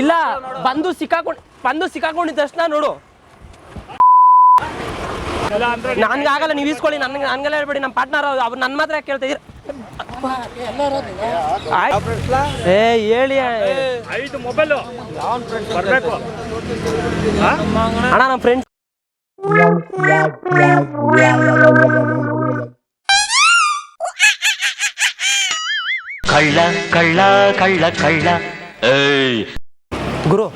ಇಲ್ಲ ಬಂದು ಸಿಕ್ಕಾಕೊಂಡ್ ಬಂದು ಸಿಕ್ಕಾಕೊಂಡಿದ್ದ ತಕ್ಷಣ ನೋಡು. ನನ್ಗಾಗಲ್ಲ ಅಂದ್ರೆ ನನ್ಗೆ ಆಗಲ್ಲ ನೀವು ಇಸ್ಕೊಳ್ಳಿ ನನ್ಗೆ ನನ್ಗೆಲ್ಲ ಹೇಳ್ಬೇಡಿ ನಮ್ಮ ಪಾರ್ಟ್ನರ್ ಅವ್ರು ನನ್ನ ಮಾತ್ರ ಯಾಕೆ ಕೇಳ್ತಾ ಇದೀರ ಏ ಹೇಳಿ ಐದು ಮೊಬೈಲು. ಬರ್ಬೇಕು. ಅಣ್ಣ ನಮ್ಮ ಫ್ರೆಂಡ್ಸ್ ಕಳ್ಳ ಕಳ್ಳ ಕಳ್ಳ ಕಳ್ಳ. ಏಯ್. ಗುರು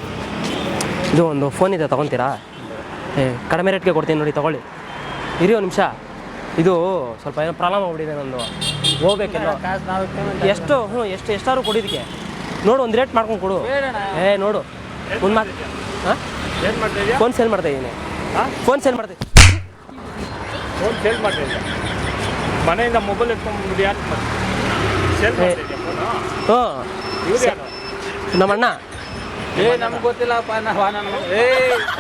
ಇದು ಒಂದು ಫೋನ್ ಇದೆ ತಗೊಂತೀರಾ? ಏ ಕಡಿಮೆ ರೇಟ್ಗೆ ಕೊಡ್ತೀನಿ ನೋಡಿ ತಗೊಳ್ಳಿ. ಇರಿ ಒಂದು ನಿಮಿಷ. ಇದು ಸ್ವಲ್ಪ ಏನೋ ಪ್ರಾಬ್ಲಮ್ ಆಗ್ಬಿಟ್ಟಿದೆ ನಂದು. ಹೋಗ್ಬೇಕಿಲ್ಲ ಎಷ್ಟು ಹ್ಞೂ ಎಷ್ಟು ಎಷ್ಟಾದ್ರು ಕೊಡಿದಕ್ಕೆ ನೋಡು ಒಂದು ರೇಟ್ ಮಾಡ್ಕೊಂಡು ಕೊಡು. ಏ ನೋಡು. ಒಂದು ಮಾತು ಹಾಂ? ಏನ್ ಮಾಡ್ತಾ ಇದೀಯಾ? ಫೋನ್ ಸೇಲ್ ಮಾಡ್ತಾ ಇದ್ದೀನಿ ಫೋನ್ ಸೇಲ್ ಮಾಡ್ತಾ ಫೋನ್ ಸೇಲ್ ಮಾಡ್ತಾ ಮನೆಯಿಂದ ಮೊಬೈಲ್ ಎತ್ಕೊಂಡ್ಬಿಟ್ಟು ಯಾರು ಸೇಲ್ ಮಾಡ್ತಾ ಇದೀಯ ಫೋನು ಹ್ಞೂ ಇವ್ರು ಯಾರು ನಮ್ಮ ಅಣ್ಣ ಏ ನಮ್ಗೆ ಗೊತ್ತಿಲ್ಲಪ್ಪ ನಾವು ಏ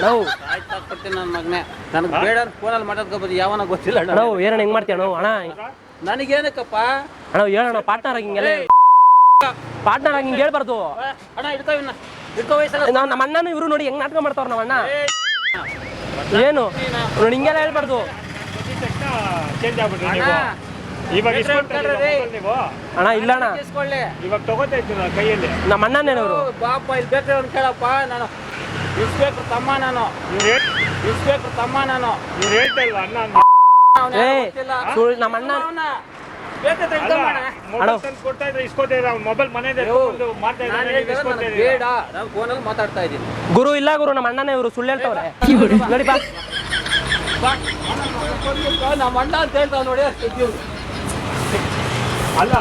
ನಾವು ಆಯ್ತು ಕೊಡ್ತೀನಿ ನನ್ನ ಮಗನೇ ನನಗೆ ಬೇಡ ಫೋನಲ್ಲಿ ಮಾತಾಡ್ಕೋಬೋದು ಯಾವನ ಗೊತ್ತಿಲ್ಲ ಅಣ್ಣ. ನಾವು ಏನಣ್ಣ ಹೆಂಗೆ ಮಾಡ್ತೀಯ ನಾವು ಅಣ್ಣ ನನಗೇನಕ್ಕಪ್ಪ ಅಣ್ಣ ಹೇಳೋಣ ಪಾರ್ಟ್ನರ್ ಆಗಿ ಹಿಂಗೆಲ್ಲ ಪಾರ್ಟ್ನರ್ ಆಗಿ ಹಿಂಗೆ ಹೇಳ್ಬಾರ್ದು ಅಣ್ಣ ಇಡ್ತಾವ ಇನ್ನ ಇಡ್ಕೋ ವಯಸ್ಸಲ್ಲ ನಾವು ನಮ್ಮ ಅಣ್ಣನ ಇವರು ನೋಡಿ ಹೆಂಗೆ ನಾಟಕ ಮಾಡ್ತಾವ್ರ ನಮ್ಮ ಅಣ್ಣ ಏನು ನೋಡಿ ಹಿಂಗೆಲ್ಲ ಹೇಳ್ಬಾರ್ದು ಚೇಂಜ್ ಆಗ್ಬಿಟ್ರಿ ಇವಾಗ ನೀವು ಅಣ್ಣ ಇಲ್ಲ ಅಣ್ಣ ಇಸ್ಕೊಳ್ಳಿ ಇವಾಗ ತಗೋತಾ ಇದ್ದೀರ ಕೈಯಲ್ಲಿ ನಮ್ಮ ಅಣ್ಣನೇನವರು ಬಾಪ ಇಲ್ಲಿ ಬೇಕಾದ್ರೆ ಅವ್ನು ಕೇಳಪ್ಪ ನಾನು ಇಸ್ಬೇಕು ತಮ್ಮ ನಾನು ಇಸ್ಬೇಕು ತಮ್ಮ ನಾನು ಇವ್ರು ಹೇಳ್ತಾ ಇಲ್ವಾ ಅಣ್ಣ ಅಂತ? ಅವ್ನು ಏ ಯಾರೋ ಸುಳ್ಳು ನಮ್ಮ ಅಣ್ಣ. ಮೊಬೈಲ್ ತಂದು ಕೊಡ್ತಾ ಇದ್ರೆ ಇಸ್ಕೊತಾ ಇದ್ರೆ ಅವ್ನು ಮೊಬೈಲ್ ಮನೆಯಿಂದ ಎತ್ಕೊಂಡು ಮಾಡ್ತಾ ನಾನು ಇದ್ದಾನೆ ಹೇಳಿದ್ರೆ ಇಸ್ಕೊತಾ ನನಗೆ ಇದ್ದೀರಾ ಬೇಡ ನಾನು ಫೋನಲ್ಲಿ ಮಾತಾಡ್ತಾ ಇದ್ದೀನಿ ಗುರು ಇಲ್ಲ ಗುರು ನಮ್ಮ ಅಣ್ಣನೇ ಇವರು ಸುಳ್ಳು ಹೇಳ್ತಾವ್ರೆ ನೋಡಿ ಬಾ ಬಾ, ನಮ್ಮ ಅಣ್ಣ ಅಂತ ಹೇಳ್ತಾವ ನೋಡಿ ಅಣ್ಣ.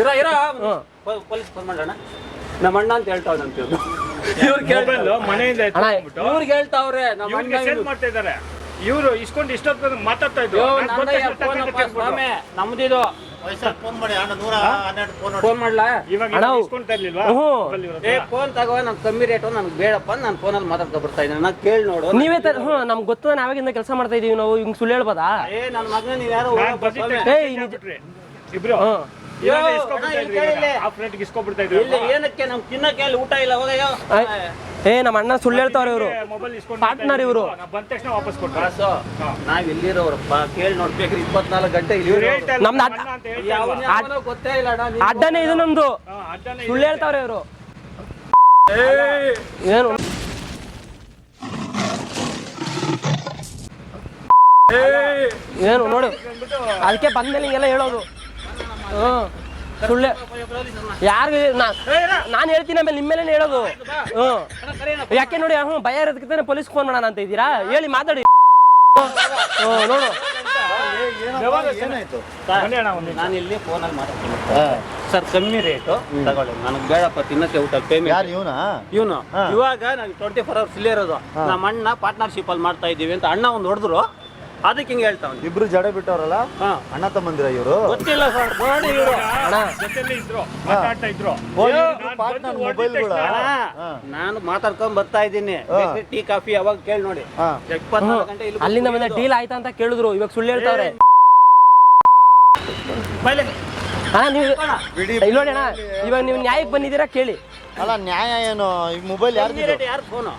ಇರ ಇರ. ಪೊಲೀಸ್ ಫೋನ್ ಮಾಡೋಣ. ನಮ್ಮ ಅಣ್ಣ ಅಂತ ಹೇಳ್ತಾವ್ ಅಂತ ಇವ್ರು. ಮನೆಯಿಂದ ಇವ್ರಿಗೆ ಹೇಳ್ತಾವ್ರೆ ನಮ್ಮ ಅಣ್ಣ ಇವ್ರಿಗೆ ಮಾಡ್ತಾ ಇದ್ದಾರೆ. ಇವರು ಇಸ್ಕೊಂಡು ಇಷ್ಟೊತ್ತು ಮಾತಾಡ್ತಾ ಇದ್ರು. ನಮ್ದಿದು. ಫೋನ್ ಮಾಡ್ಲಾ? ಫೋನ್ ತಗೋ ಕಮ್ಮಿ ರೇಟು ನನ್ಗೆ ಬೇಡಪ್ಪ ನಾನು ಫೋನಲ್ಲಿ ಮಾತಾಡ್ತಾ ಬರ್ತಾ ಇದ್ದೀನಿ. ನಾನು ಕೇಳಿ ನೋಡು. ನೀವೇ ತರ ಹ್ಞೂ ನಮ್ಗೆ ಗೊತ್ತು ನಾವಾಗಿಂದ ಕೆಲಸ ಮಾಡ್ತಾ ಇದೀವಿ ನಾವು ಹಿಂಗ್ ಸುಳ್ಳು ಹೇಳ್ಬೋದಾ? ಏ ನನ್ನ ಮಗನ ನೀವು ಯಾರೋ ಇಬ್ರು? ಏನಕ್ಕೆ? ನಮ್ಗೆ ತಿನ್ನಕ್ಕೆ ಅಲ್ಲಿ ಊಟ ಇಲ್ಲ ಹೋಗಯ್ಯೋ ಏ ನಮ್ಮ ಅಣ್ಣ ಸುಳ್ಳು ಹೇಳ್ತಾವ್ರೆ ಇವರು. ಪಾರ್ಟ್ನರ್ ಇವರು. ಬಂದ ತಕ್ಷಣ ವಾಪಸ್ ಕೊಡ್ತಾರೆ ಬಾಸು ನಾವ್ ಎಲ್ಲಿರೋರಪ್ಪ ಕೇಳಿ ನೋಡ್ಬೇಕು ಇಪ್ಪತ್ನಾಲ್ಕು ಗಂಟೆ ನಮ್ದು ಯಾವನೋ ಗೊತ್ತೇ ಇಲ್ಲ ಅಣ್ಣ ಅಡ್ಡನೇ ಇದು ನಮ್ದು. ಸುಳ್ಳು ಹೇಳ್ತಾವ್ರೆ ಇವರು. ಏನು. ಏನು ನೋಡು. ಅದಕ್ಕೆ ಬಂದ್ಮೇಲೆ ಹಿಂಗೆಲ್ಲ ಹೇಳೋದು. ಹ್ಞೂ. ಸುಳ್ಳೆ. ಯಾರು ನಾನು ಹೇಳ್ತೀನಿ ಆಮೇಲೆ ನಿಮ್ಮ ಮೇಲೆ ಹೇಳೋದು. ಹ್ಞೂ. ಯಾಕೆ ನೋಡಿ ಹ್ಞೂ ಭಯ ಇರೋದಕ್ಕೆ ಪೊಲೀಸ್ ಫೋನ್ ಮಾಡೋಣ ಅಂತ ಇದ್ದೀರಾ? ಹೇಳಿ ಮಾತಾಡಿ. ಹ್ಞೂ ನೋಡು. ನಾನು ಇಲ್ಲಿ ಫೋನಲ್ಲಿ ಮಾತಾಡ್ತೀನಿ. ಸರ್ ಕಮ್ಮಿ ರೇಟು ತಗೊಳ್ಳಿ ನನಗೆ ಬೇಡಪ್ಪ ತಿನ್ನಕ್ಕೆ ಊಟ ಪೇಮೆಂಟ್ ಇವನಾ? ಇವನು. ಇವಾಗ ನಾನು ಟ್ವೆಂಟಿ ಫೋರ್ ಅವರ್ಸ್ ಇಲ್ಲೇ ಇರೋದು. ನಮ್ಮ ಅಣ್ಣ ಪಾರ್ಟ್ನರ್ಶಿಪ್ ಅಲ್ಲಿ ಮಾಡ್ತಾ ಇದ್ದೀವಿ ಅಂತ ಅಣ್ಣ ಒಂದು ಹೊಡೆದ್ರು. ಅದಕ್ಕೆ ಹಿಂಗೆ ಹೇಳ್ತಾವ್ ಇಬ್ರು ಜಡ ಬಿಟ್ಟವ್ರಲ್ಲ? ಹಾ. ಅಣ್ಣ ತಮ್ಮಂದಿರ ಇವರು? ಗೊತ್ತಿಲ್ಲ ಸರ್ ನೋಡಿ ಇವರು. ಅಣ್ಣ ಜೊತೆಲಿ ಇದ್ರು ಮಾತಾಡ್ತಾ ಮೊಬೈಲ್ಗಳ ನಾನು ಮಾತಾಡ್ಕೊಂಡ್ ಬರ್ತಾ ಇದ್ದೀನಿ. ಬೇಕಾದ್ರೆ ಟೀ ಕಾಫಿ ಯಾವಾಗ ಕೇಳಿ ನೋಡಿ. ಹಾ. ಇಪ್ಪತ್ನಾಲ್ಕು ಗಂಟೆ ಇಲ್ಲಿ ಅಲ್ಲಿಂದ ಬಂದ ಡೀಲ್ ಆಯ್ತಾ ಅಂತ ಕೇಳಿದ್ರು. ಇವಾಗ ಸುಳ್ಳು ಹೇಳ್ತಾವ್ರೆ. ನೀವು ಇಲ್ಲಿ ನೋಡಿ ಅಣ್ಣ ಇವಾಗ ನೀವು ನ್ಯಾಯಕ್ಕೆ ಬಂದಿದ್ದೀರಾ ಕೇಳಿ. ಅಲ್ಲ ನ್ಯಾಯ ಏನು? ಈ ಮೊಬೈಲ್ ಯಾರು? ಯಾರು ಫೋನು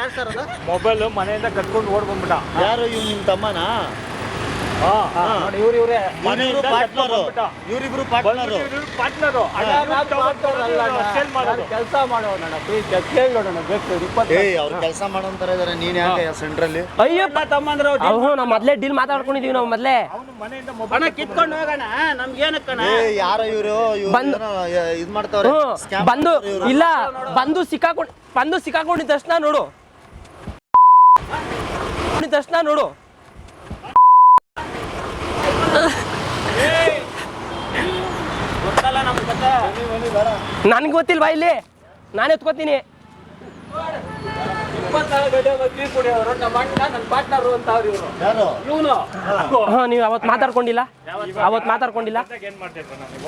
ಯಾರು ಸರ್ ಅದು? ಮೊಬೈಲ್ ಮನೆಯಿಂದ ಕಟ್ಕೊಂಡು ಓಡ್ ಬಂದ್ಬಿಟ್ಟ. ಯಾರು ಇವ್ ನಿಮ್ ತಮ್ಮನಾ? ನೋಡಿ ಇವ್ರು ಇವ್ರೆ. ಇವ್ರಿಬ್ರು ಪಾರ್ಟ್ನರ್ ಬಂದ್ಬಿಟ್ಟ. ಇವ್ರಿಬ್ರು ಪಾರ್ಟ್ನರ್ ಪಾರ್ಟ್ನರ್ ಸೇಲ್ ಮಾಡೋದು. ಕೆಲಸ ಮಾಡೋಣ ಬೇಕು ಅವ್ರು ಕೆಲಸ ಮಾಡೋಂತರ ಇದಾರೆ. ನೀನ್ ಯಾಕೆ ಸೆಂಟ್ರಲ್ಲಿ? ಅಯ್ಯಪ್ಪ ತಮ್ಮಂದ್ರೆ ಅವು ನಾವು ಮೊದಲೇ ಡೀಲ್ ಮಾತಾಡ್ಕೊಂಡಿದೀವಿ ನಾವು ಮೊದಲೇ. ಅವನು ಮನೆಯಿಂದ ಮೊಬೈಲ್ ಕಿತ್ಕೊಂಡು ಹೋಗೋಣ. ನಮ್ಗೆ ಏನಕ್ಕಣ ಏ ಯಾರ ಇವ್ರು? ಇವ್ರು ಬಂದು- ಏನೋ ಇದ್ ಮಾಡ್ತಾವ್ರೆ? ಬಂದು. ಇಲ್ಲ ಬಂದು ಸಿಕ್ಕಾಕೊಂಡ್ ಬಂದು ಸಿಕ್ಕಾಕೊಂಡಿದ ತಕ್ಷಣ ನೋಡು. ತಕ್ಷಣ ನೋಡು ಗೊತ್ತಲ್ಲ ನಮ್ಗೆ ಗೊತ್ತಾ ನನ್ಗೆ ಗೊತ್ತಿಲ್ವಾ ಇಲ್ಲಿ ನಾನು ಎತ್ಕೋತೀನಿ ಇಪ್ಪತ್ತಾರು ಗಂಟೆ ಟೀ ಕುಡಿಯೋರು ನಮ್ಮ ಅಣ್ಣ ನನ್ನ ಪಾರ್ಟ್ನರು ಅಂತ ಅವ್ರು. ಇವರು. ಯಾರು? ನಾನು ಎತ್ಕೋತೀನಿ ನೀವು ಅವತ್ತು ಮಾತಾಡ್ಕೊಂಡಿಲ್ಲ? ಅವತ್ ಮಾತಾಡ್ಕೊಂಡಿಲ್ಲ?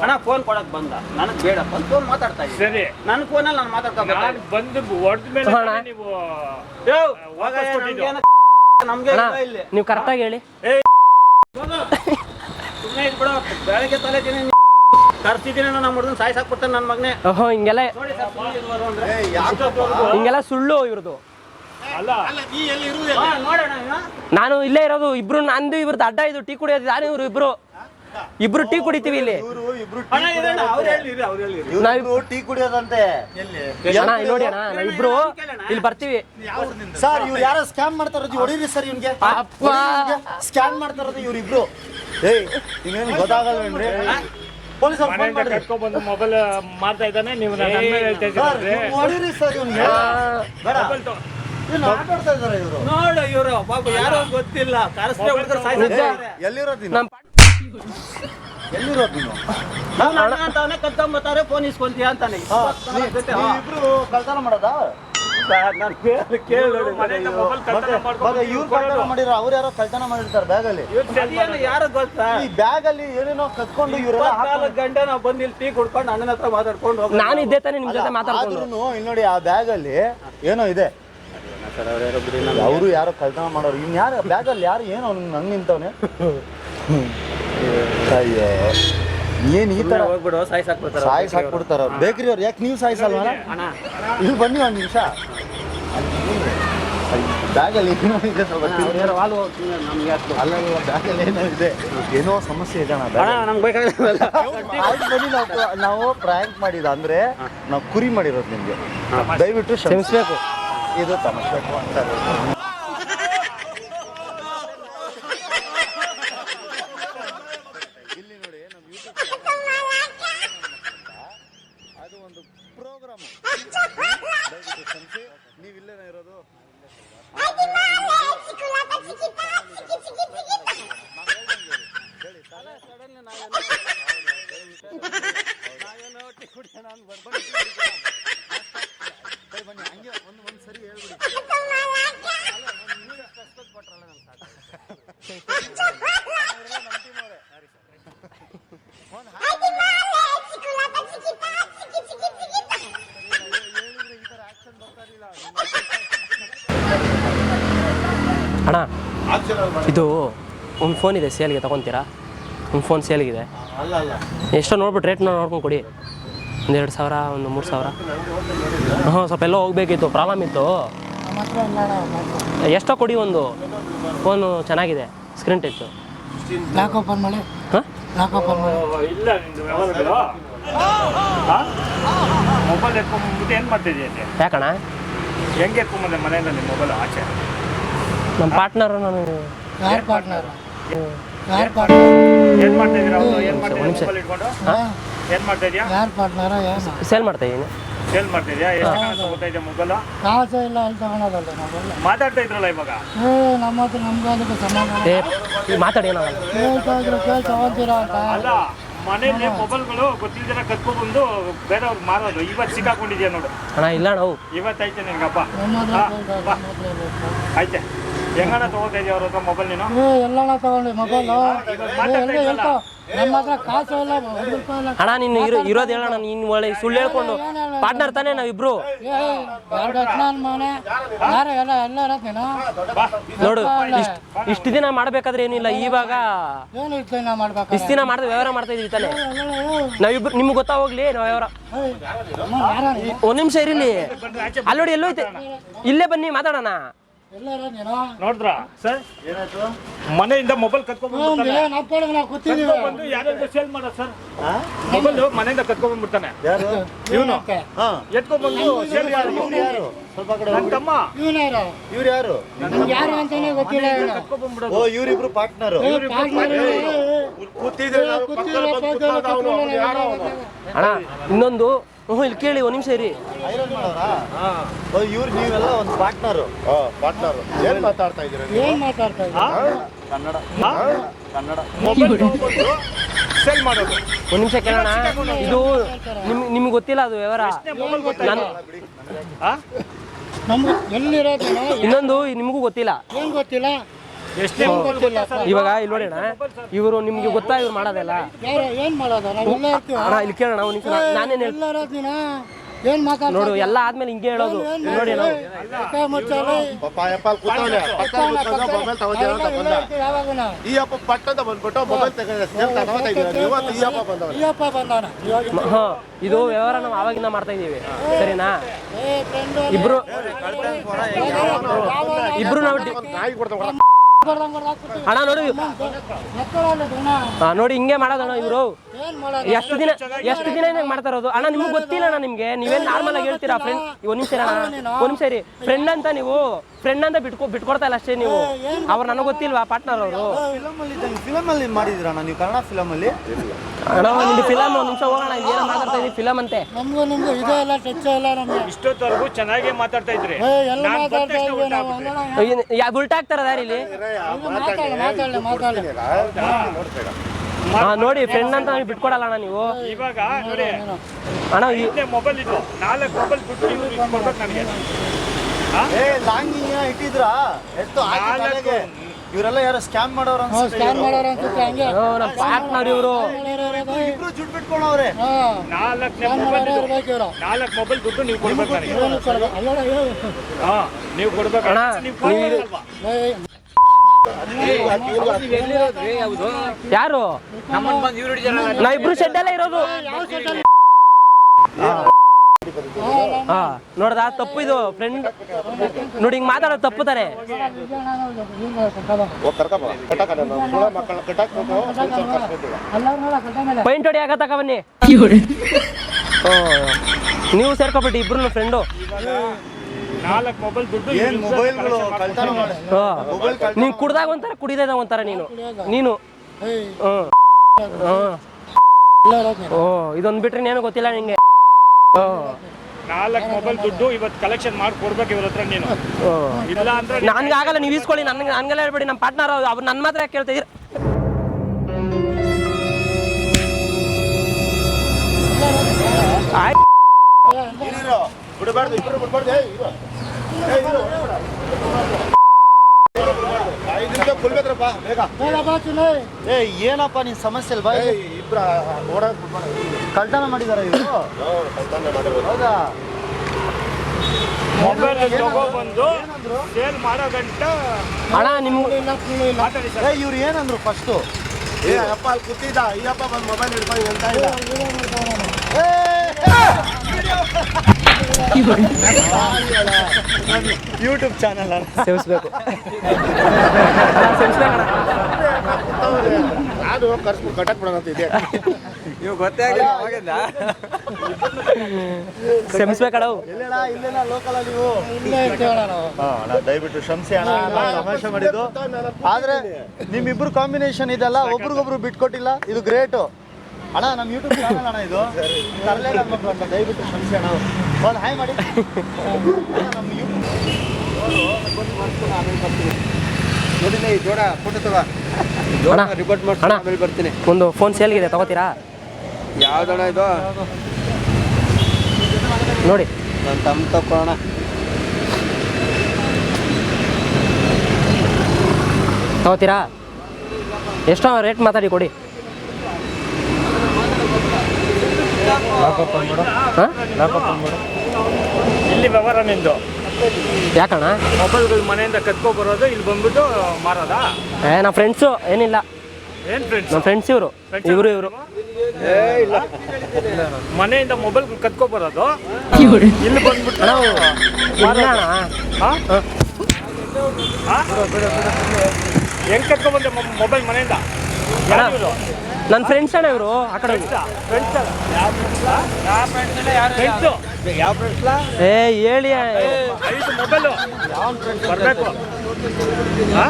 ಇದ್ರು ಫೋನ್ ಕೊಡಕ್ ಬಂದ. ನನಗೆ ಬೇಡಪ್ಪ. ಫೋನ್ ಮಾತಾಡ್ತಾ ಸರಿ. ನನ್ನ ಫೋನಲ್ಲಿ ನಾನು ಮಾತಾಡ್ತಾ ನಾನು ಬಂದು ಹೊಡೆದ ಮೇಲೆ ಅಣ್ಣ. ತಾನೇ ನೀವು ನಮ್ಗೆ ಇಲ್ಲ ಇಲ್ಲಿ. ನೀವು ಕರೆಕ್ಟಾಗಿ ಹೇಳಿ. ಬೆಳಗ್ಗೆ ತಲೆ ತಿನ್ನಿ ತರ್ಸಿದ್ದೀನಿ ನಮ್ಮ ಹುಡುಗನ ಸಾಯ್ಸಾಕ್ಬಿಡ್ತಾನೆ ನನ್ನ ಮಗನೇ. ಓಹೋ ಹಿಂಗೆಲ್ಲ ನೋಡಿ ಸರ್ ಸುಮ್ನೆ ಇರುವರು ಅಂದ್ರೆ? ಹಿಂಗೆಲ್ಲ ಸುಳ್ಳು ಇವ್ರದ್ದು ಅಲ್ಲ ಹಾ, ನೋಡೋಣ ಇವ್ನ. ನಾನು ಇಲ್ಲೇ ಇರೋದು ಇಬ್ರು ನಂದು ಇವ್ರದ್ದು ಅಡ್ಡ ಇದು ಟೀ ಕುಡಿಯೋದು ನಾನು ಇವ್ರು ಇಬ್ರು. ಇಬ್ರು ಟೀ ಕುಡಿತೀವಿ ಇಲ್ಲಿ. ಇವರು ಇಬ್ರು ಅಣ್ಣ ಇರೋಣ ಅವ್ರು ಹೇಳಿರಿ ಅವ್ರು ಹೇಳಿರಿ ಇವ್ರು ಟೀ ಕುಡಿಯೋದಂತೆ. ಅಣ್ಣ ಇಲ್ಲಿ ನೋಡಿ ಅಣ್ಣ ನಾವಿಬ್ರು ಇಲ್ಲಿ ಬರ್ತೀವಿ. ಸರ್ ಇವ್ರು ಯಾರೋ ಸ್ಕ್ಯಾನ್ ಮಾಡ್ತಾ ಇರೋದು ಹೊಡೀರಿ ಸರ್ ಇವ್ನಿಗೆ. ಅಪ್ಪ. ಸ್ಕ್ಯಾಮ್ ಮಾಡ್ತಾ ಇರೋದು ಇವ್ರು ಇಬ್ರು ಏಯ್ ಇನ್ನೇನು ಗೊತ್ತಾಗಲ್ವೇನ್ರಿ ಪೊಲೀಸ್ ಅವ್ರು ಫೋನ್ ಮೊಬೈಲ್ ಮಾರ್ತಾ ಇದ್ದಾನೆ ನೀವು ನನ್ನ ಮೇಲೆ ಹೇಳ್ತಾ ಸರ್ ಇದ್ದೀರಿ ಇವ್ನು ಹೊಡೀರಿ ಸರ್ ಇವ್ನಿಗೆ. ಬೇಡ. ಮೊಬೈಲ್ ತಗೋ. ಇವ್ನು ಆಟ ಆಡ್ತಾ ಇವರು. ನೋಡು ಇವರು ಪಾಪ ಯಾರೋ ಗೊತ್ತಿಲ್ಲ. ಕರೆಸ್ತೆ ಹುಡುಗರು ಸಾಯ್ಸಾಕ್ತಾರೆ ಎಲ್ಲಿರೋದು ನೀನು? ನಮ್ಮ ಎಲ್ಲಿರೋದು ನೀನು? ನಮ್ಮ ಅಣ್ಣ ಅಂತಾನೆ ಕರ್ಕೊಂಬತ್ತಾರೆ ಫೋನ್ ಇಸ್ಕೊಂತೀಯ ಅಂತಾನೆ. ಹಾ, ನೀ- ಕಳ್ತನ ಮಾಡೋದಾ? ನಾನು ಕೇಳಿ ಕೇಳಿ ನೋಡಿ ಮನೆಯಿಂದ ಮೊಬೈಲ್ ಕಳ್ತನ ಮತ್ತೆ ಮಾಡ್ಕೊಂಡು ಇವ್ರು ಕಳ್ತನ ಮಾಡಿರೋ ಅವ್ರು ಯಾರೋ ಕಳ್ತನ ಮಾಡಿರ್ತಾರೆ ಬ್ಯಾಗಲ್ಲಿ. ಅದೇನು ಯಾರು ಗೊತ್ತಾ? ಈ ಬ್ಯಾಗ್ ಅಲ್ಲಿ ಏನೇನೋ ಕತ್ಕೊಂಡು ಇವರೆಲ್ಲ ಇಪ್ಪತ್ನಾಲ್ಕು ಗಂಟೆ ನಾವು ಬಂದು ಇಲ್ಲಿ ಟೀ ಕುಡ್ಕೊಂಡು ಅಣ್ಣನ ಹತ್ರ ಮಾತಾಡ್ಕೊಂಡು ಹೋಗೋದು ನಾನು ಇದ್ದೇ ತಾನೇ ನಿಮ್ ಜೊತೆ ಮಾತಾಡ್ಕೊಂಡು ಆದ್ರೂ ನೋಡಿ ಆ ಬ್ಯಾಗ್ ಅಲ್ಲಿ ಏನೋ ಇದೆ. ಅವರು ಯಾರೋ ಕಳ್ತನ ಮಾಡೋರು. ಇನ್ ಯಾರು ಬ್ಯಾಗ್ ಅಲ್ಲಿ ಯಾರು ಏನೋ ಅವ್ನು ನಂಗೆ ನಿಂತವನೆ? ಅಯ್ಯೋ. ಏನ್ ಈ ತರ? ಹೋಗ್ಬಿಡು ಸಾಯ್ಸಾಕ್ಬಿಡ್ತಾರೆ ಸಾಯ್ಸ್ ಹಾಕ್ಬಿಡ್ತಾರ ಬೇಕ್ರಿ ಅವ್ರು ಯಾಕೆ ನೀವು ಸಾಯಿಸಲ್ವ ಅಣ್ಣ. ಇಲ್ಲಿ ಬನ್ನಿ ಒಂದು ನಿಮಿಷ. ಬ್ಯಾಗಲ್ಲಿ ಏನೋ ಇದೆ ಸ್ವಲ್ಪ ಅಲ್ಲ ಬ್ಯಾಗಲ್ಲಿ ಏನೋ ಇದೆ. ಏನೋ ಸಮಸ್ಯೆ ಇದೆ ಬನ್ನಿ ನಾವು ನಾವು ಪ್ರ್ಯಾಂಕ್ ಮಾಡಿದ ಅಂದ್ರೆ ನಾವು ಕುರಿ ಮಾಡಿರೋದು ನಿಮ್ಗೆ. ದಯವಿಟ್ಟು ಕ್ಷಮಿಸಿ. ಕ್ಷಮಿಸ್ಬೇಕು. ಇದು ತಮಾಷೆ ಅಂತಾರೆ ಇಲ್ಲಿ ನೋಡಿ ನಮ್ಮ ಯೂಟ್ಯೂಬ್ ಅದು ಒಂದು ಪ್ರೋಗ್ರಾಮ್ ದಯವಿಟ್ಟು ಕ್ಷಮಿಸಿ ನೀವು ಇಲ್ಲೇನ ಇರೋದು ಬನ್ನಿ, ಬನ್ನಿ ಹಂಗೆ ಒಂದು ಒಂದು ಸರಿ ಹೇಳ್ಬಿಡಿ ಅಣ್ಣ ಇದು ಒಂದು ಫೋನ್ ಇದೆ ಸೇಲ್ಗೆ ತಗೊಂತೀರಾ? ಒಂದು ಫೋನ್ ಸೇಲ್ಗಿದೆ ಅಲ್ಲ ಅಲ್ಲ ಎಷ್ಟೋ ನೋಡ್ಬಿಟ್ಟು ರೇಟ್ನ ನೋಡ್ಕೊಂಡು ಕೊಡಿ. ಒಂದು ಎರಡು ಸಾವಿರ ಒಂದು ಮೂರು ಸಾವಿರ. ಹಾಂ ಸ್ವಲ್ಪ ಎಲ್ಲೋ ಹೋಗ್ಬೇಕಿತ್ತು ಪ್ರಾಬ್ಲಮ್ ಇತ್ತು. ಎಷ್ಟೋ ಕೊಡಿ ಒಂದು. ಫೋನು ಚೆನ್ನಾಗಿದೆ ಸ್ಕ್ರೀನ್ ಟಚ್ ಯಾಕಣ್ಣ? ಹೆಂಗೆ ಮನೆಯಲ್ಲ ಮನೆಯಿಂದ ನಿಮ್ಮ ಮೊಬೈಲ್ ಆಚೆ? ನಮ್ಮ ಪಾರ್ಟ್ನರ್ ನಾನು. ಯಾರು ಪಾರ್ಟ್ನರ್ ಯಾರು ಪಾರ್ಟ್ನರ್ ಏನು ಮಾಡ್ತಾ ಇದ್ದೀರಾ ಅವ್ರು? ಏನು ಮಾಡ್ತಾ ಇದ್ದೀರಾ. ಮೊಬೈಲ್ ಇಟ್ಕೊಂಡು? ಏನು ಮಾಡ್ತಾ ಇದೀಯಾ ಯಾರು ಪಾರ್ಟ್ನರ ಏನು? ಸೇಲ್ ಮಾಡ್ತಾ ಇದ್ದೀನಿ ಸೇಲ್ ಮಾಡ್ತಾ ಇದೀಯಾ? ಎಷ್ಟು ಜನ ತಗೋತಾ ಇದೆಯಾ ಮೊಬೈಲ್? ಕಾಸು ಇಲ್ಲ ಅಲ್ಲಿ ತಗೊಳೋದಲ್ಲ ನಾವೆಲ್ಲ ಮಾತಾಡ್ತಾ ಇದ್ರಲ್ಲ ಇವಾಗ? ಏ ನಮ್ಮ ಹತ್ರ ನಮ್ಗೆ ಅದಕ್ಕೆ ಸಮಾಧಾನ ಏ ಮಾತಾಡಿ ಏನಾಗಲ್ಲ ಕೇಳ್ತಾ ಇದ್ರು ಕೇಳಿ ತಗೊಂತೀರಾ ಅಂತ. ಅಲ್ಲ ಮನೇಲಿ ಮೊಬೈಲ್ಗಳು ಗೊತ್ತಿಲ್ದಿರ ಕತ್ಕೊಬಂದು ಬೇರೆಯವ್ರಿಗೆ ಮಾರೋದು. ಇವತ್ತು ಸಿಕ್ಕಾಕೊಂಡಿದ್ಯಾ ನೋಡು. ಅಣ್ಣ ಇಲ್ಲ ನಾವು ಇವತ್ತೈತೆ ನಿನ್ಗೆ ಹಬ್ಬ. ನಮ್ಮ ಹತ್ರ ಹಾ, ಕೇಳ್ತಾ ಬಾ. ನಮ್ಮ ಹತ್ರ ಇರುತ್ತೆ. ಆಯ್ತೆ. ಹೆಂಗನ ತಗೋತಾ ಇದೆಯಾ ಅವ್ರ ಹತ್ರ ಮೊಬೈಲ್ ನೀನು? ಏ ಎಲ್ಲನ ತಗೊಂಡು ಮೊಬೈಲು ಮಾತಾಡ್ತಾ ಎಲ್ಲ ಇದ್ರಲ್ಲ. ಹೇಳ್ಕೊ. ನಮ್ಮ ಹತ್ರ ಕಾಸು ಇಲ್ಲ ಒಂದು ರೂಪಾಯಿ ಇಲ್ಲ. ಅಣ್ಣ ನೀನು ಇರೋ ಇರೋದು ಹೇಳೋಣ ನೀನು ಒಳ್ಳೆ ಸುಳ್ಳು ಹೇಳ್ಕೊಂಡು. ಪಾರ್ಟ್ನರ್ ತಾನೆ ನಾವಿಬ್ರು. ಏ ಎರಡು ನನ್ನ ಮನೆ ಯಾರು ಎಲ್ಲ ಎಲ್ಲ ಇರತ್ತೆ ನೀನು? ನೋಡು ಇಷ್ಟು ಇಷ್ಟು ದಿನ ಮಾಡ್ಬೇಕಾದ್ರೆ ಏನಿಲ್ಲ ಇವಾಗ ಏನು ಇತ್ತು ನಾ ಮಾಡ್ಬೇಕು ಇಷ್ಟು ದಿನ ಮಾಡಿದ್ರೆ ವ್ಯವಹಾರ ಮಾಡ್ತಾ ಇದೀವಿ ತಾನೆ. ನಾವಿಬ್ರು ನಿಮ್ಗೆ ಗೊತ್ತಾಗೋಗ್ಲಿ ನಾವು ವ್ಯವಹಾರ. ಯಾರು ಒಂದ್ ನಿಮಿಷ ಇರಿಲಿ. ಅಲ್ಲೋಡಿ ಎಲ್ಲೋಯ್ತೆ. ಎಲ್ಲೋ ಐತೆ ಇಲ್ಲೇ ಬನ್ನಿ ಮಾತಾಡೋಣ. ನೋಡಿದ್ರ? ಸರ್? ಮನೆಯಿಂದ ಮೊಬೈಲ್ ಕತ್ಕೊಂಡ್ಬಂದು ಸೇಲ್ ಸರ್? ಮೊಬೈಲ್ ಮನೆಯಿಂದ ಕತ್ಕೊಂಡ್ಬಂದ್ಬಿಡ್ತಾನೆ ಯಾರು? ಇವನು. ಹಾ. ಎತ್ಕೊಂಡ್ಬಂದು ಸೇಲ್ ಯಾರು? ನನ್ನ ತಮ್ಮ. ಇವ್ರು ಯಾರು? ನಮ್ಗೆ ಯಾರು ಅಂತಾನೆ ಗೊತ್ತಿಲ್ಲ ಇವನು. ಕತ್ಕೊಂಡ್ಬಂದ್ಬಿಡೋದು ಓ ಇವ್ರಿಬ್ರು ಪಾರ್ಟ್ನರ್? ಅಣ್ಣ ಇನ್ನೊಂದು ಹ್ಞೂ ಇಲ್ಲಿ ಕೇಳಿ ಒಂದು ನಿಮಿಷ ಇರಿ. ಐರನ್ ಮಾಡೋರಾ? ಓ ಇವ್ರು ನೀವೆಲ್ಲ ಒಂದು ಪಾರ್ಟ್ನರ್ ಪಾರ್ಟ್ನರ್ ಏನ್ ಮಾತಾಡ್ತಾ ಇದ್ದೀರಾ ಏನ್ ಮಾತಾಡ್ತಾ? ಕನ್ನಡ. ಕನ್ನಡ. ಸೇಲ್ ಮಾಡೋದು. ಒಂದ್ ನಿಮಿಷ ಕೇಳೋಣ. ಇದು ನಿಮ್ ನಿಮ್ಗೆ ಗೊತ್ತಿಲ್ಲ ಅದು ವ್ಯವಹಾರ. ಮೊಬೈಲ್ ನಾನು ಆ? ನಮ್ಗೆ ಎಲ್ಲಿರೋದು ಇನ್ನೊಂದು ನಿಮಗೂ ಗೊತ್ತಿಲ್ಲ. ಏನ್ ಗೊತ್ತಿಲ್ಲ? ಇವಾಗ ಇಲ್ಲಿ ನೋಡೋಣ ಅಣ್ಣ ಇವರು ನಿಮ್ಗೆ ಗೊತ್ತಾ ಇವ್ರು ಮಾಡೋದಲ್ಲ ಏನ್ ಮಾಡೋದು ಅಣ್ಣ ಇಲ್ಲಿ ಕೇಳೋಣ ನಾನೇನು ಹೇಳ್ತೀನಿ ಏನ್ ನೋಡು ಎಲ್ಲ ಆದ್ಮೇಲೆ ಹಿಂಗೆ ಹೇಳೋದು ನೋಡಿ ನಾವು ಈ ಅಪ್ಪ ಪಟ್ಟದ ಬಂದ್ಬಿಟ್ಟು ಮೊಬೈಲ್ ಹಾ ಇದು ವ್ಯವಹಾರ ನಾವು ಆವಾಗಿಂದ ಮಾಡ್ತಾ ಇದೀವಿ ಸರಿನಾ ಇಬ್ರು ಇಬ್ರು ನಾವು ಅಣ್ಣ ನೋಡಿ. ಹಾ, ನೋಡಿ ಹಿಂಗೆ ಮಾಡೋದಣ್ಣ ಇವರು? ಎಷ್ಟು ದಿನ ಎಷ್ಟು ದಿನ ಹಿಂಗೆ ಮಾಡ್ತಾ ಇರೋದು? ಅಣ್ಣ ನಿಮ್ಗೆ ಗೊತ್ತಿಲ್ಲ ಅಣ್ಣ ನಿಮ್ಗೆ. ನೀವೇನ್ ನಾರ್ಮಲ್ ಆಗಿ ಹೇಳ್ತೀರಾ ಫ್ರೆಂಡ್ ಒಂದ್ ನಿಮಿಷ ಒಂದ್ ನಿಮಿಷ ಇರಿ. ಫ್ರೆಂಡ್ ಅಂತ ನೀವು ಫ್ರೆಂಡ್ ಅಂತ ಬಿಟ್ಕೊ ಬಿಟ್ಕೊಡ್ತಾ ಇಲ್ಲ ಅಷ್ಟೇ ನೀವು. ಅವ್ರು ನನಗೆ ಗೊತ್ತಿಲ್ವಾ ಪಾರ್ಟ್ನರ್ ಅವರು? ಫಿಲಮ್ ಅಲ್ಲಿ ಮಾಡಿದ್ರಣ್ಣ ನೀವು ಕನ್ನಡ ಫಿಲಮ್ ಅಲ್ಲಿ ಅಣ್ಣ ನಿಮ್ದು ಫಿಲಮ್ ಒಂದು ನಿಮಿಷ ಹೋಗೋಣ ಇಲ್ಲಿ ಏನೋ ಮಾತಾಡ್ತಾ ಇದೀವಿ ಫಿಲಮ್ ಅಂತೆ. ನಮ್ಗೂ ನಿಮ್ಗೂ ಇದೇ ಇಲ್ಲ ಟಚ್ ಇಲ್ಲ ನಮ್ಗೆ. ಇಷ್ಟೊತ್ತವರೆಗೂ ಚೆನ್ನಾಗೇ ಮಾತಾಡ್ತಾ ಇದ್ರಿ. ಏ ಎಲ್ಲ ಮಾತಾಡ್ತಾ ಇದ್ವಿ ನಾವು. ಅಲ್ಲಣ್ಣ, ಯಾ ಉಲ್ಟಾಗ್ತಾರ ದಾರಿಲಿ ಮಾತಾಡ ಮಾತಾಡಲಿ ಮಾತಾಡಲಿ ಹಾ ನೋಡಿ ಫ್ರೆಂಡ್ ಅಂತ ಬಿಟ್ಕೊಡಲ್ಲ ಅಣ್ಣ ನೀವು. ಇವಾಗ ನೋಡಿ. ಅಣ್ಣ ಈ- ಮೊಬೈಲ್ ಇದು. ನಾಲ್ಕು ಮೊಬೈಲ್ ಬಿಟ್ಟು ಇವ್ರು ಇದು ಕೊಡ್ಬೇಕು ನನಗೆ. ಏ ಲಾಂಗಿಂಗ್ ಇಟ್ಟಿದ್ರ. ಇವರೆಲ್ಲ ಯಾರೋ ಸ್ಕ್ಯಾಮ್ ಮಾಡೋರು ಸ್ಕ್ಯಾನ್ ಮಾಡೋರು ಅನ್ಸುತ್ತೆ ಹಂಗೆ. ಓ, ನಮ್ಮ ಪಾರ್ಟ್ನರ್ ಇವರು. ಇಬ್ರು ಜುಟ್ ಬಿಟ್ಕೊಂಡವ್ರೆ ಹಾ. ನಾಲ್ಕನೇ ಸ್ಕ್ಯಾನ್ ಮೊಬೈಲ್ ಇರ್ಬೇಕು ಇವ್ರು. ನಾಲ್ಕು ಮೊಬೈಲ್ ದುಡ್ಡು ನೀವು ಕೊಡ್ಬೇಕು ನನಗೆ. ಹಾ ನೀವು ಕೊಡ್ಬೇಕು. ಅಣ್ಣ, ಯಾರು? ನಾವ್ ಇಬ್ರು ಶೆಡ್ ಎಲ್ಲ ಇರೋದು. ಹಾ ನೋಡ್ದ? ತಪ್ಪು ಇದು. ಫ್ರೆಂಡ್ ನೋಡಿ ಹಿಂಗ್ ಮಾತಾಡೋದು ತಪ್ಪು ತಾರೆ ಪೈಂಟ್ ಹೊಡಿ ಆಗತ್ತಕ ಬನ್ನಿ ಓ ನೀವು ಸೇರ್ಕೊಬಿಟ್ಟು ಇಬ್ರು ಫ್ರೆಂಡು ನಾಲ್ಕು ಮೊಬೈಲ್ ದುಡ್ಡು ಏನ್ ಮೊಬೈಲ್ಗಳು collection ಕಳ್ತನ ಮಾಡಿ. ಮೊಬೈಲ್ ನೀನ್ ಕುಡ್ದಾಗ ಒಂಥರ ಕುಡಿದಾಗ ಒಂಥರ ನೀನು. ನೀನು. ಹ್ಮ್ ಓ ಇದೊಂದ್ ಬಿಟ್ರೆ ಏನು ಗೊತ್ತಿಲ್ಲ ನಿಂಗೆ. ನಾಲ್ಕು ಮೊಬೈಲ್ ದುಡ್ಡು ಇವತ್ತು ಕಲೆಕ್ಷನ್ ಮಾಡಿ ಕೊಡ್ಬೇಕು ಇವ್ರ ಹತ್ರ ನೀನು. ಇಲ್ಲ ಅಂದ್ರೆ ನನ್ಗೆ ಆಗಲ್ಲ ನೀವು ಇಸ್ಕೊಳ್ಳಿ ನನ್ಗೆ ನನ್ಗೆಲ್ಲ ಹೇಳ್ಬೇಡಿ. ನಮ್ಮ ಪಾರ್ಟ್ನರ್ ಅವ್ರು ನನ್ನ ಮಾತ್ರ ಯಾಕೆ ಕೇಳ್ತಾ ಇರು. ಬಿಡ್ಬಾರ್ದು. ಇಬ್ರು ಬಿಡ್ಬಾರ್ದು. ಐದು ನಿಮಿಷ ಬೇಗ. ಏನಪ್ಪ ನಿನ್ ಸಮಸ್ಯೆ ಅಲ್ವಾ? ಇಬ್ರ ಓಡಾಕ್ ಕಳ್ತನ ಮಾಡಿದಾರ ಇವರು ಹೌದಾ ಮೊಬೈಲ್ ತಗೊಬಂದು ಸೇಲ್ ಮಾಡೋ ಗಂಟ ಕೂಳು ಮಾತಾಡಿ ಸರ್ ಏ ಇವ್ರು ಏನಂದ್ರು ಫಸ್ಟು ಏ ಅಪ್ಪ ಅಲ್ಲಿ ಕೂತಿದ್ದ ಈ ಅಪ್ಪ ಬಂದು ಮೊಬೈಲ್ ಹಿಡ್ಕೊಂಡು ಅಂತ ಇಲ್ಲ ಯೂಟ್ಯೂಬ್ ಚಾನಲ್ ಸೇವಿಸ್ಬೇಕು. ಅದು ಕರ್ಸ್ಬಿಟ್ಟು ಕಟ್ಟಕ್ ಬಿಡೋಣ ಅಂತ ಇದೆ ಕ್ಷಮಿಸ್ಬೇಕಡವು ಎಲ್ಲೇಣ ಇಲ್ಲೇನ ಲೋಕಲ್ ನೀವು? ಇಲ್ಲೇ ನಾವು. ಅಣ್ಣ ದಯವಿಟ್ಟು ಕ್ಷಮಿಸಿ ಅಣ್ಣ ನಾನು ತಮಾಷೆ ಮಾಡಿದ್ದು. ಆದ್ರೆ ನಿಮ್ಮಿಬ್ರು ಕಾಂಬಿನೇಷನ್ ಇದೆಲ್ಲ ಒಬ್ರಿಗೊಬ್ರು ಬಿಟ್ಕೊಟ್ಟಿಲ್ಲ ಇದು ಗ್ರೇಟು ಅಣ್ಣ ನಮ್ಮ ಯೂಟ್ಯೂಬ್ ಚಾನಲ್ ಅಣ್ಣ ಇದು. ತರಲೆ ನನ್ನ ಮಕ್ಕಳು ಅಂತ ದಯವಿಟ್ಟು ಕ್ಷಮಿಸಿ ಅಣ್ಣ. ಒಂದು ಹಾಯ್ ಮಾಡಿ. ಅಣ್ಣ, ನಮ್ಮ ಯೂಟ್ಯೂಬ್ ನೋಡಿಲ್ಲ ಈ ಜೋಡ ಫೋಟೋ ತಗೋ. ಜೋಡ ರಿಪೋರ್ಟ್ ಮಾಡ್ತೀನಿ. ಆಮೇಲೆ ಬರ್ತೀನಿ. ಒಂದು ಫೋನ್ ಸೇಲ್ಗಿದೆ ತಗೋತೀರಾ? ಯಾವ್ದಣ್ಣ ಇದು? ನೋಡಿ. ನನ್ನ ತಮ್ಮ ತಕ್ಕೋಣ ತಗೋತೀರಾ? ಎಷ್ಟೋ ರೇಟ್ ಮಾತಾಡಿ ಕೊಡಿ. ಹಾಂ? ಇಲ್ಲಿ ವ್ಯವಹಾರ ನಿಂದು. ಯಾಕಣ್ಣ? ಮೊಬೈಲ್ಗಳು ಮನೆಯಿಂದ ಕತ್ಕೊ ಬರೋದು ಇಲ್ಲಿ ಬಂದ್ಬಿಟ್ಟು ಮಾರೋದಾ? ಏ ನಮ್ಮ ಫ್ರೆಂಡ್ಸು ಏನಿಲ್ಲ. ಏನ್ ಫ್ರೆಂಡ್ಸ್ ನಮ್ಮ ಫ್ರೆಂಡ್ಸ್ ಇವರು. ಇವರು ಇವರು. ಮನೆಯಿಂದ ಮೊಬೈಲ್ ಕತ್ಕೊ ಬರೋದು? ಇಲ್ಲಿ ಬಂದ್ಬಿಟ್ಟು? ಹಾ? ಹೆಂಗ್ ಕತ್ಕೊ ಬಂದೆ ಮೊಬೈಲ್ ಮನೆಯಿಂದ? ಯಾರು ನನ್ನ ಫ್ರೆಂಡ್ಸ್ ಅಣ್ಣ ಇವರು ಆ ಕಡೆ ಏ ಹೇಳಿ ಐದು ಮೊಬೈಲು ಬರ್ಬೇಕು ಹಾ?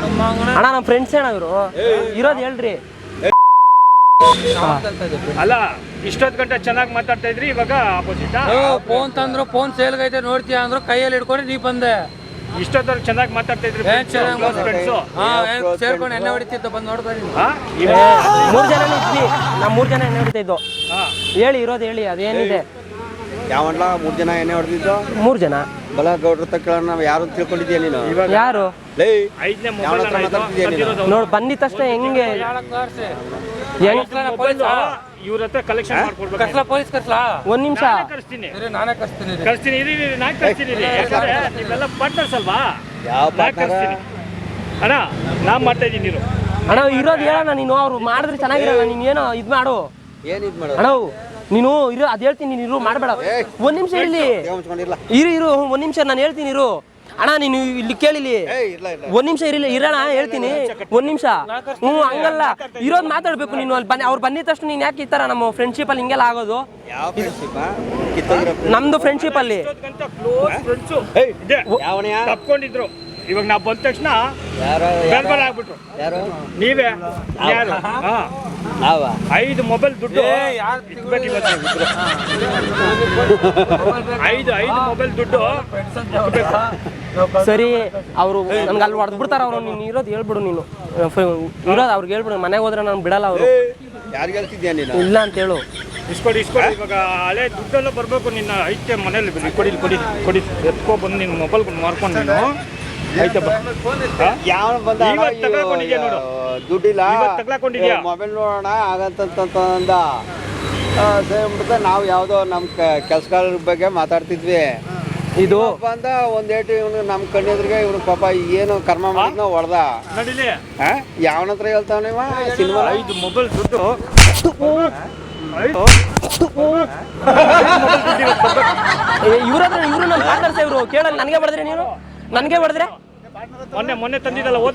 ಅಣ್ಣ ನಮ್ಮ ಫ್ರೆಂಡ್ಸ್ ಅಣ್ಣ ಇವರು. ಇರೋದು ಹೇಳ್ರಿ. ಅಲ್ಲ ಇಷ್ಟೊತ್ತು ಗಂಟೆ ಚೆನ್ನಾಗಿ ಮಾತಾಡ್ತಾ ಇದ್ರಿ ಇವಾಗ ಆಪೋಸಿಟ್ ಫೋನ್ ತಂದ್ರು ಫೋನ್ ಸೇಲ್ಗೈತೆ ನೋಡ್ತೀಯ ಅಂದ್ರು ಕೈಯಲ್ಲಿ ಹಿಡ್ಕೊಂಡು ನೀ ಬಂದೆ. ಇಷ್ಟೊತ್ತವ್ರು ಚೆನ್ನಾಗಿ ಮಾತಾಡ್ತಾ ಇದ್ರಿ ಏನ್ ಚೆನ್ನಾಗಿ ಫ್ರೆಂಡ್ಸು ಹಾ ಏನ್ ಸೇರ್ಕೊಂಡು ಎಣ್ಣೆ ಹೊಡಿತಿತ್ತು ಬಂದು ನೋಡ್ತಾ ಮೂರ್ ಜನ ಇದ್ವಿ. ನಾವು ಮೂರ್ ಜನ ಎಣ್ಣೆ ಹೊಡಿತಾ ಇದ್ದು. ಹೇಳಿ ಇರೋದು ಹೇಳಿ ಅದೇನಿದೆ? ಯಾವನ್ಲ ಮೂರ್ ಜನ ಎಣ್ಣೆ ಹೊಡೆದಿದ್ದು? ಮೂರ್ ಜನ. ಬಲ ಗೌಡ್ರ ತಕ್ಕ ನಾವು ಯಾರು ತಿಳ್ಕೊಂಡಿದ್ಯಾ ನೀನು? ಇವಾಗ ಯಾರು? ನೋಡ್ ಬಂದಿದ ತಕ್ಷಣ ಹೆಂಗೆ? ಇವ್ರ ಹತ್ರ ಕಲೆಕ್ಷನ್ ಮಾಡ್ಕೊಡ್ಬೇಕು. ಕರ್ಸ್ಲಾ ಪೊಲೀಸ್ ಕರ್ಸ್ಲಾ? ಒಂದ್ ನಿಮಿಷ. ನಾನೇ ಕಳಿಸ್ತೀನಿ ಸರಿ ನಾನೇ ಕರ್ಸ್ತೀನಿ ರೀ. ಕಳಿಸ್ತೀನಿ ಇರಿ ಇರಿ, ನಾನ್ ಕಳಿಸ್ತೀನಿ ಇರಿ. ಯಾಕಂದ್ರೆ ನೀವೆಲ್ಲ ಪಾರ್ಟ್ನರ್ಸ್ ಅಲ್ವಾ? ಯಾವ ನಾನ್ partner? ಅಣ್ಣ ನಾ ಮಾಡ್ತಾ ಇದ್ದೀನಿ ಅಣ್ಣ ಇರೋದು ಹೇಳಣ್ಣ ನೀನು ಅವ್ರು ಮಾಡಿದ್ರೆ ಚೆನ್ನಾಗಿರಲ್ಲ ನೀನು ಏನೋ ಇದು ಮಾಡು. ಏನ್ ಇದ್ ಮಾಡೋದು? ಅಣ್ಣ ನೀನು ಇರೋ ಅದ್ ಹೇಳ್ತೀನಿ ನೀನು ಇರು ಮಾಡಬೇಡ. ಒಂದ್ ನಿಮಿಷ ಇಲ್ಲಿ ಇರು ಇರು ಒಂದ್ ನಿಮಿಷ ನಾನು ಹೇಳ್ತೀನಿ ಇರು. ಅಣ್ಣ ನೀನು ಇಲ್ಲಿ ಕೇಳಿಲಿ. ಏಯ್ ಇಲ್ಲ ಇಲ್ಲ. ಒಂದ್ ನಿಮಿಷ ಇರಲಿ ಇರೋಣ ಹೇಳ್ತೀನಿ. ಒಂದ್ ನಿಮಿಷ. ಹ್ಞೂ ಹಂಗಲ್ಲ. ಇರೋದ್ ಮಾತಾಡ್ಬೇಕು ನೀನು. ಅಲ್ಲಿ ಬನ್ನಿ ಅವ್ರು ಬಂದಿದ ತಕ್ಷಣ ನೀನ್ ಯಾಕೆ ಈ ತರ ನಮ್ಮ ಫ್ರೆಂಡ್ಶಿಪ್ ಅಲ್ಲಿ ಹಿಂಗೆಲ್ಲ ಆಗೋದು? ಯಾವ ಫ್ರೆಂಡ್ಶಿಪ್ ಕಿತ್ತೋಗಿರೋ ನಮ್ದು ಫ್ರೆಂಡ್ಶಿಪ್ ಅಲ್ಲಿ. ತಪ್ಕೊಂಡಿದ್ರು. ಇವಾಗ ನಾ ಬಂದ ತಕ್ಷಣ ಯಾರೋ? ಬೆಲ್ಬಲ್ ಆಗ್ಬಿಟ್ರು. ಯಾರು? ನೀವೇ? ಯಾರು? ಹಾ. ನಾವ? ಐದು ಮೊಬೈಲ್ ದುಡ್ಡು ನೀವು ಐದು ಐದು ಮೊಬೈಲ್ ದುಡ್ಡು. ಸರಿ ಅವರು ನನ್ಗೆ ಅಲ್ಲಿ ಹೊಡೆದು ಬಿಡ್ತಾರ ಅವ್ರು ನೀನು ಇರೋದು ಹೇಳ್ಬಿಡು ನೀನು. ಇರೋದು ಅವ್ರಿಗೆ ಹೇಳ್ಬಿಡು ಮನೆಗೆ ಹೋದ್ರೆ ನಾನು ಬಿಡಲ್ಲ ಅವರು. ಯಾರಿಗೆ ಹೇಳ್ತಿದ್ಯಾ ನೀನು? ಇಲ್ಲ ಅಂತ ಹೇಳು. ಇಸ್ಕೊಡಿ ಇಸ್ಕೊಡಿ ಇವಾಗ ಹಳೆ ದುಡ್ಡೆಲ್ಲ ಬರಬೇಕು ನಿನ್ನ ಐತೆ ಮನೇಲಿ ಬಿಡಿ ಕೊಡಿ ಕೊಡಿ ಕೊಡಿ. ಎತ್ಕೊ ಬಂದು ನಿನ್ನ ಮೊಬೈಲ್ ಮಾರ್ಕೊಂಡು ನೀನು. ಐತೆ ಯಾವ ಬಂದ ಇವತ್ತು ತಗೊಂಡಿದ್ಯಾ ನೋಡು. ದುಡ್ಡಿಲ್ಲ. ಇವತ್ತು ತಗೊಂಡಿದ್ಯಾ? ಮೊಬೈಲ್ ನೋಡೋಣ ಆಗಂತಂತಂದ ಸೇರ್ಬಿಡ್ತ ನಾವು ಯಾವುದೋ ನಮ್ಮ ಕೆಲ್ಸಗಾರರ ಬಗ್ಗೆ ಮಾತಾಡ್ತಿದ್ವಿ. ಇದು ಬಂದ ಒಂದ್ ಏಟು ಇವನು ನಮ್ ಕಣ್ಣೆದ್ರಿಗೆ ಇವನು ಪಾಪ ಏನು ಕರ್ಮ ಮಾಡಿದ್ನ ಹೊಡೆದ. ನಡಿಲಿ. ಯಾವನ ಹತ್ರ ಹೇಳ್ತಾವ ಸಿನಿಮಾ? ಐದು ಮೊಬೈಲ್ ದುಡ್ಡು. ಇವ್ರ ಇವ್ರು ನಮ್ ಪಾರ್ಟ್ನರ್ಸ್ ಇವರು ಕೇಳಲ್ಲ ನನಗೆ ಬಡದ್ರೆ ನೀನು ನನಗೆ ಬಡಿದ್ರೆ ಮೊನ್ನೆ ಮೊನ್ನೆ ತಂದಿದ್ದಲ್ಲ ನಾವು.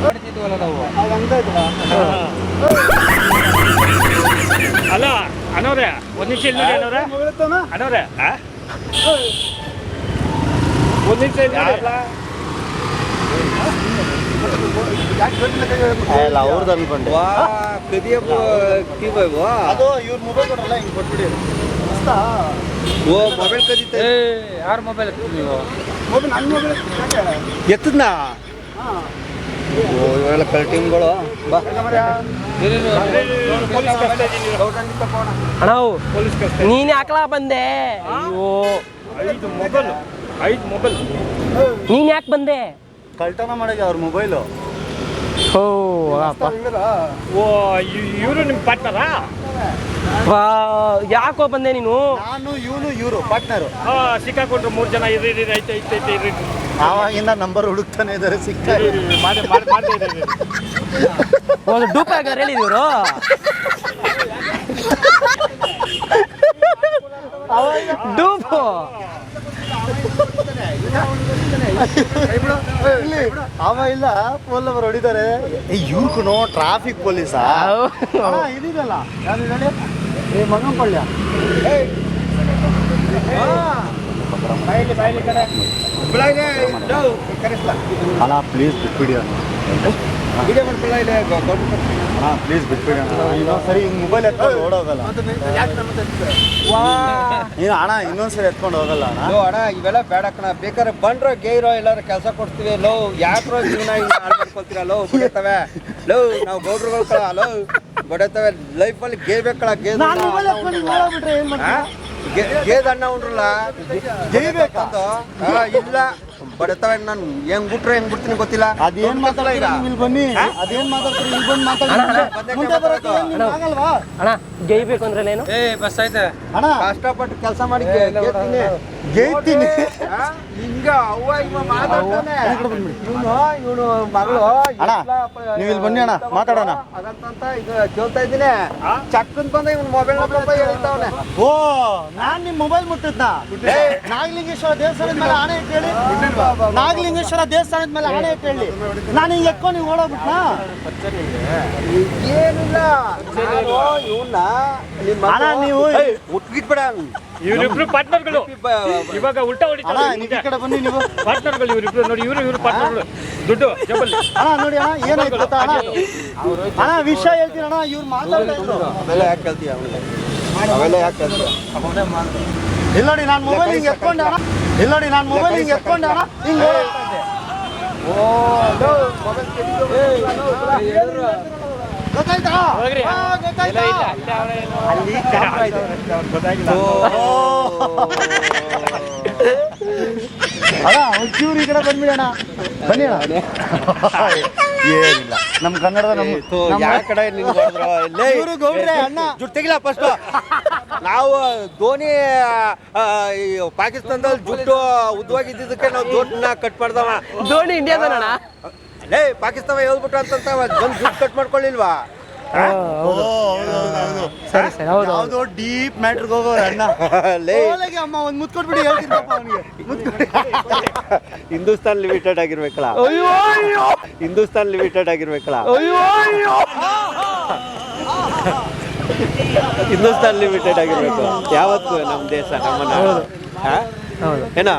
ಹೊಡಿತಿದ್ವಲ್ಲ ನಾವು. ಅಲ್ಲ ಅನವ್ರೆ ಒಂದ್ ನಿಮಿಷ ಇಲ್ಲ ಅನವ್ರೆ. ಒಂದ್ ನಿಮಿಷ ಇಲ್ಲ. ಅಲ್ಲ ಅವ್ರದ್ದು ಅನ್ಕೊಂಡೆ. ವಾ ಕದಿಯ ಕಿವ ಅದು ಇವ್ರ ಮೊಬೈಲ್ ಕೊಡ್ರಲ್ಲ ಹಿಂಗೆ ಕೊಟ್ಬಿಡಿ. ಓ ಮೊಬೈಲ್ ಕದೀತ ಏ ಯಾರ ಮೊಬೈಲ್ ನೀವು? ಮೊಬೈಲ್ ನನ್ನ ಮೊಬೈಲ್ ಎತ್ತದ್ನ? ಓ ಇವೆಲ್ಲ ಬಾ. ಅಣ್ಣ. ನೀನ್ ಯಾಕಲ ಬಂದೆ? ಅಯ್ಯೋ. ಐದು ಮೊಬೈಲ್ ಐದು ಮೊಬೈಲ್ ನೀನ್ ಯಾಕೆ ಬಂದೆ? ಕಳ್ತನ ಮಾಡಿದೆ ಅವ್ರ ಮೊಬೈಲು ಓ ಅಪ್ಪ. ಓ ಇವರು ನಿಮ್ಮ ಪಾರ್ಟ್ನರಾ ವಾ, ಯಾಕೋ ಬಂದೆ ನೀನು? ನಾನು ಇವನು ಇವರು ಪಾರ್ಟ್ನರು ಹಾ ಸಿಕ್ಕಾಕೊಂಡ್ರು ಮೂರು ಜನ ಇರಿ ಇರಿ ಐತೆ ಐತೆ ಐತೆ ಇರಿ. ಆವಾಗಿಂದ ನಂಬರ್ ಹುಡುಕ್ತಾನೆ ಇದ್ದಾರೆ ಸಿಕ್ಕ ಮಾಡಿ ಮಾಡಿ ಮಾಡ್ತಾ ಇದ್ದಾರೆ ಒಂದು ಡೂಪ್ ಆಗಿದ್ರೆ ಹೇಳಿದ್ರು ಇವರು ಡೂಪು ಅವ ಇಲ್ಲ ಪೋಲ್ ನಂಬರ್ ಹೊಡಿತಾರೆ ಇವ್ರು ಟ್ರಾಫಿಕ್ ಪೊಲೀಸಾ ಇದಿದಲ್ಲ. ಯಾವ್ದು ಇದು ಹೇಳಿ? ಏ ಮಂಗಂಪಳ್ಯ ಅಲ್ಲ ಪ್ಲೀಸ್ ಬಿಟ್ಬಿಡಿ ಅಣ್ಣ ಇದೆ ಮಾಡ್ಕೊಳ್ಳ ಇದೆ ಅಣ್ಣ ಪ್ಲೀಸ್ ಬಿಟ್ಬಿಡಿ ಅಣ್ಣ ಇನ್ನೊಂದ್ಸರಿ ಹಿಂಗೆ ಮೊಬೈಲ್ ಎತ್ಕೊಂಡು ಓಡೋಗಲ್ಲ. ನೀನು ಅಣ್ಣ ಇನ್ನೊಂದ್ಸರಿ ಎತ್ಕೊಂಡು ಹೋಗಲ್ಲ ಅಣ್ಣ. ಲೋ ಅಣ್ಣ ಇವೆಲ್ಲ ಬೇಡ ಕಣ. ಬೇಕಾದ್ರೆ ಬಂಡ್ರೋ ಗೇಯ್ರೋ ಎಲ್ಲಾರು ಕೆಲಸ ಕೊಡ್ತೀವಿ. ಲೋ ಯಾಕ್ರೋ ಜೀವನ ಹಿಂಗೆ ಹಾಳು ಮಾಡ್ಕೊಳ್ತೀರಾ? ಲೋ ಬಡಿತವೆ. ಲೋ ನಾವು ಗೌಡ್ರುಗಳು ಕಳ ಲೋ ಬಡತವೆ. ಲೈಫಲ್ಲಿ ಗೇ ಓಡೋಗ್ಬಿಟ್ರೆ ಏನ್ ಮಾಡ್ತೀನಿ ಗೇದ್ ಅಣ್ಣ ಉಂಡ್ರಲ್ಲ? ಗೇಯ್ಬೇಕಾ? ಇಲ್ಲ. ಬಡಿತವೆ ನಾನು. ಹೆಂಗ್ ಬಿಟ್ರೆ ಹೆಂಗ್ ಬಿಡ್ತೀನಿ ಗೊತ್ತಿಲ್ಲ. ಅದೇನ್ ಮಾತಾಡ್ತೀರ ಇಲ್ಲಿ ಬನ್ನಿ. ಅದೇನ್ ಮಾತಾಡ್ತೀರಿ? ಇಲ್ಲಿ ಬಂದು ಮುಂದೆ ಬರೋಕೆ ಏನ್ ನಿಮ್ಗೆ ಆಗಲ್ವಾ? ಅಣ್ಣ ಗೆಯ್ಬೇಕು ಅಂದ್ರೆ ಏನು? ಏ ಬಸ್ ಐತೆ ಅಣ್ಣ. ಕಷ್ಟಪಟ್ಟು ಕೆಲಸ ಮಾಡಿ. ಗೇಯ್ತೀನಿ ಇವನು ಮಗಳು ನೀವು ಇಲ್ಲಿ ಬನ್ನಿ ಅಣ್ಣ, ಮಾತಾಡೋಣ. ಇದು ಕೇಳ್ತಾ ಇದ್ದೀನಿ. ಚಕ್ಕನ್ ಬಂದ ಇವನ್ ಮೊಬೈಲ್ ನಂಬರ್ ಹೇಳ್ತಾವನೆ ಓ ನಾನ್ ನಿಮ್ ಮೊಬೈಲ್ ಮುಟ್ಟಿದ್ನ? ನಾಗಲಿಂಗೇಶ್ವರ ದೇವಸ್ಥಾನದ ಮೇಲೆ ಆಣೆ ಕೇಳಿ ನಾಗಲಿಂಗೇಶ್ವರ ದೇವಸ್ಥಾನದ ಮೇಲೆ ಆಣೆ ಹೇಳಿ. ನಾನು ಹಿಂಗೆ ಎಕ್ಕೋ ನೀವು ಓಡೋಗ್ಬಿಟ್ನಾ? ಏನಿಲ್ಲ. ನಾನು ಇವನ್ನ ಅಣ್ಣ, ನೀವು- ಮುಟ್ಗಿಟ್ಬೇಡ ಇವರಿಬ್ರು ಪಾರ್ಟ್ನರ್ಗಳು ಇವಾಗ ಉಲ್ಟಾ ಹೊಡಿತಾರೆ ನೀವು ಈ ಕಡೆ ಬನ್ನಿ ನೀವು. ಪಾರ್ಟ್ನರ್ಗಳು ಇವರಿಬ್ರು ನೋಡಿ ಇವರು ಇವರು ಪಾರ್ಟ್ನರ್ಗಳು ದುಡ್ಡು ಜಬಲ್ ಅಣ್ಣ ನೋಡಿ ಅಣ್ಣ ಏನಾಯ್ತು ಗೊತ್ತಾ? ಅಣ್ಣ ಅಣ್ಣ ವಿಷಯ ಹೇಳ್ತೀನಿ ಅಣ್ಣ ಇವ್ರು ಮಾತಾಡ್ತಾ ಇದ್ರು. ಅವೆಲ್ಲ ಯಾಕೆ ಕಲ್ತೀಯ ಅವೆಲ್ಲ ಯಾಕೆ ಕೇಳ್ತೀಯ ಇಲ್ಲ ನೋಡಿ ನಾನು ಮೊಬೈಲ್ ಹಿಂಗೆ ಎತ್ಕೊಂಡೆ ಅಣ್ಣ. ಇಲ್ಲ ನೋಡಿ ನಾನು ಮೊಬೈಲ್ ಹಿಂಗೆ ಎತ್ಕೊಂಡೆ ಅಣ್ಣ. ಹಿಂಗೆ ಓ ಅಲ್ಲಿ ಕ್ಯಾಮ್ರಾ ಇದೆ. ಗೊತ್ತಾಗಿಲ್ಲ. ಒಂಚೂರು ಈ ಕಡೆ ಬಂದ್ಬಿಡೋಣ ಬನ್ನಿ ಅಣ್ಣ. ಏನಿಲ್ಲ. ನಮ್ಮ ಕನ್ನಡದ ನಮ್ಮ ಯಾವ ಕಡೆ ಗೌಡ್ರೆ, ಅಣ್ಣ. ಜುಟ್ ತೆಗಿಲ್ಲ ಫಸ್ಟ್ ನಾವು ಧೋನಿ ಪಾಕಿಸ್ತಾನದಲ್ಲಿ ಜುಟ್ಟು ಉದ್ದವಾಗಿದ್ದಕ್ಕೆ ನಾವು ಜೋಟ್ನ ಕಟ್ ಮಾಡ್ದವ. ಧೋನಿ ಇಂಡಿಯಾದಣ್ಣ ಲೇ ಪಾಕಿಸ್ತಾನ ಹೇಳ್ಬಿಟ್ಟು ಅಂತ ಬಂದು ದುಡ್ಡು ಕಟ್ ಮಾಡ್ಕೊಳ್ಳಿಲ್ವಾ. ಸರಿ ಸರಿ ಹೌದು ಹೌದು. ಯಾವ್ದೋ ಡೀಪ್ ಮ್ಯಾಟ್ರಿಗೆ ಹೋಗೋರು ಅಣ್ಣ. ಲೇ. ಅಮ್ಮ ಒಂದು ಮುತ್ತು ಕೊಟ್ಬಿಡಿ ಹೇಳ್ತೀನಿ ಪಾಪ ಅವನಿಗೆ ಹಿಂದೂಸ್ತಾನ್ ಲಿಮಿಟೆಡ್ ಆಗಿರ್ಬೇಕಲ್ಲ. ಅಯ್ಯೋ ಅಯ್ಯೋ. ಹಿಂದೂಸ್ತಾನ್ ಲಿಮಿಟೆಡ್ ಆಗಿರ್ಬೇಕಲ್ಲ. ಅಯ್ಯೋ ಅಯ್ಯೋ. ಹಿಂದೂಸ್ತಾನ್ ಲಿಮಿಟೆಡ್ ಆಗಿರ್ಬೇಕು. ಯಾವತ್ತು ನಮ್ಮ ದೇಶ ನಮ್ಮ ಹಾ? ಏನ.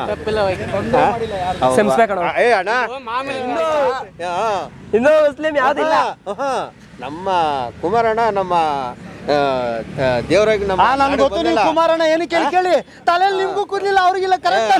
ಏ ಅಣ್ಣ. ಹಿಂದೂ ಮುಸ್ಲಿಂ ಯಾವ್ದಿಲ್ಲ. ನಮ್ಮ ಕುಮಾರಣ್ಣ ನಮ್ಮ ದೇವರಾಗಿ ನಮ್ಮ ಆ ನನ್ಗೆ ಗೊತ್ತು ನೀವು ಬಂದಲ್ಲ? ಕುಮಾರಣ್ಣ ಏನು ಕೇಳಿ ಕೇಳಿ. ತಲೆಯಲ್ಲಿ ನಿಮ್ಗೂ ಕೂರ್ಲಿಲ್ಲ ಅವ್ರಿಗಿಲ್ಲ ಕರೆಕ್ಟ್